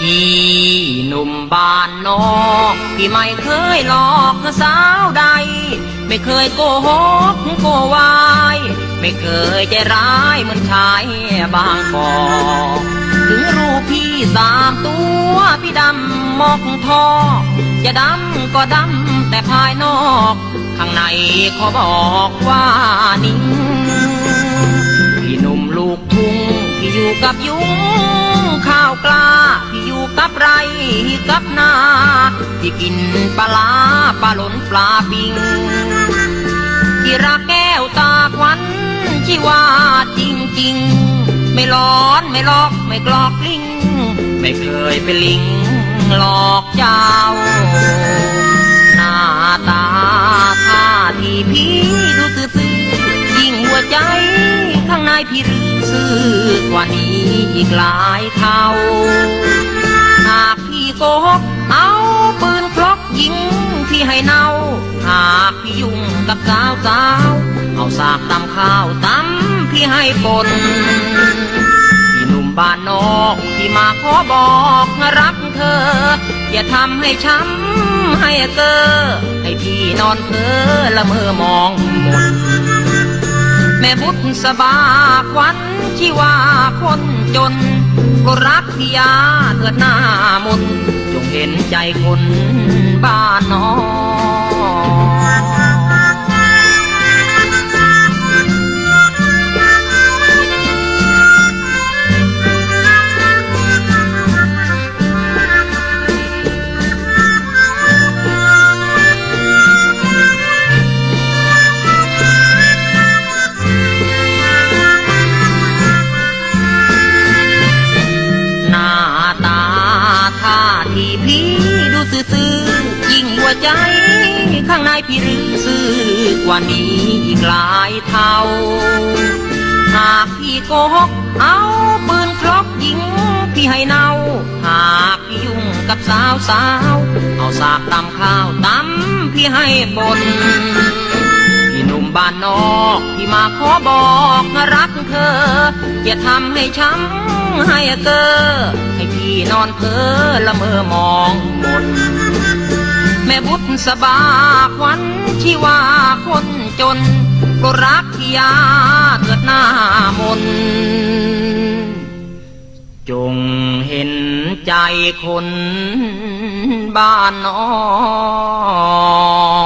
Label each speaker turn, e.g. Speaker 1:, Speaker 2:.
Speaker 1: พี่หนุ่มบ้านนอกที่ไม่เคยหลอกสาวใด ไม่เคยโกหกโกวาย ไม่เคยใจร้ายเหมือนชายบางกอกถึงรูปพี่สามตัวพี่ดำมอกทอ จะดำก็ดำแต่ภายนอก ข้างในขอบอกว่านิ่งพี่หนุ่มลูกทุ่งพี่อยู่กับยุง กับไรกับนาพี่กินปลาปลาหลนปลาปิงพี่รักแก้วตาควันที่ว่าจริงจริงไม่ร้อนไม่ลอกไม่กลอกลิง ไม่เคยเป็นลิงหลอกเจ้า หน้าตาท่าที่พี่ดูซื่อๆยิ่งหัวใจข้างในพี่รือซื่อกว่านี้อีกหลายเท่า โกหก เอาปืนคลอกยิงพี่ให้เนาหากพี่ยุ่งกับสาวสาวเอาสากตำข้าวตำพี่ให้ปนพี่หนุ่มบ้านนอกที่มาขอบอกรักเธอ อย่าทำให้ช้ำให้เกอให้พี่นอนเพ้อละเมอมองมน ม่บุตรสบาควันที่ว่าคนจน ก็รักยาเถิดหน้ามนจงเห็นใจคนบ้านนอก ใจข้างในพี่รือซื่อกว่านี้อีกหลายเท่า หากพี่โกหกเอาปืนคลอกยิงพี่ให้เนาหากพี่ยุ่งกับสาวสาวเอาสากตำข้าวตำพี่ให้บนพี่หนุ่มบ้านนอกที่มาขอบอกรักเธอ อย่าทำให้ช้ำให้เกอให้พี่นอนเพ้อละเมอมองมน แม่บุตรสบาควันชีวาคนจนก็รักที่ยาเกิดหน้ามน จงเห็นใจคนบ้านนอก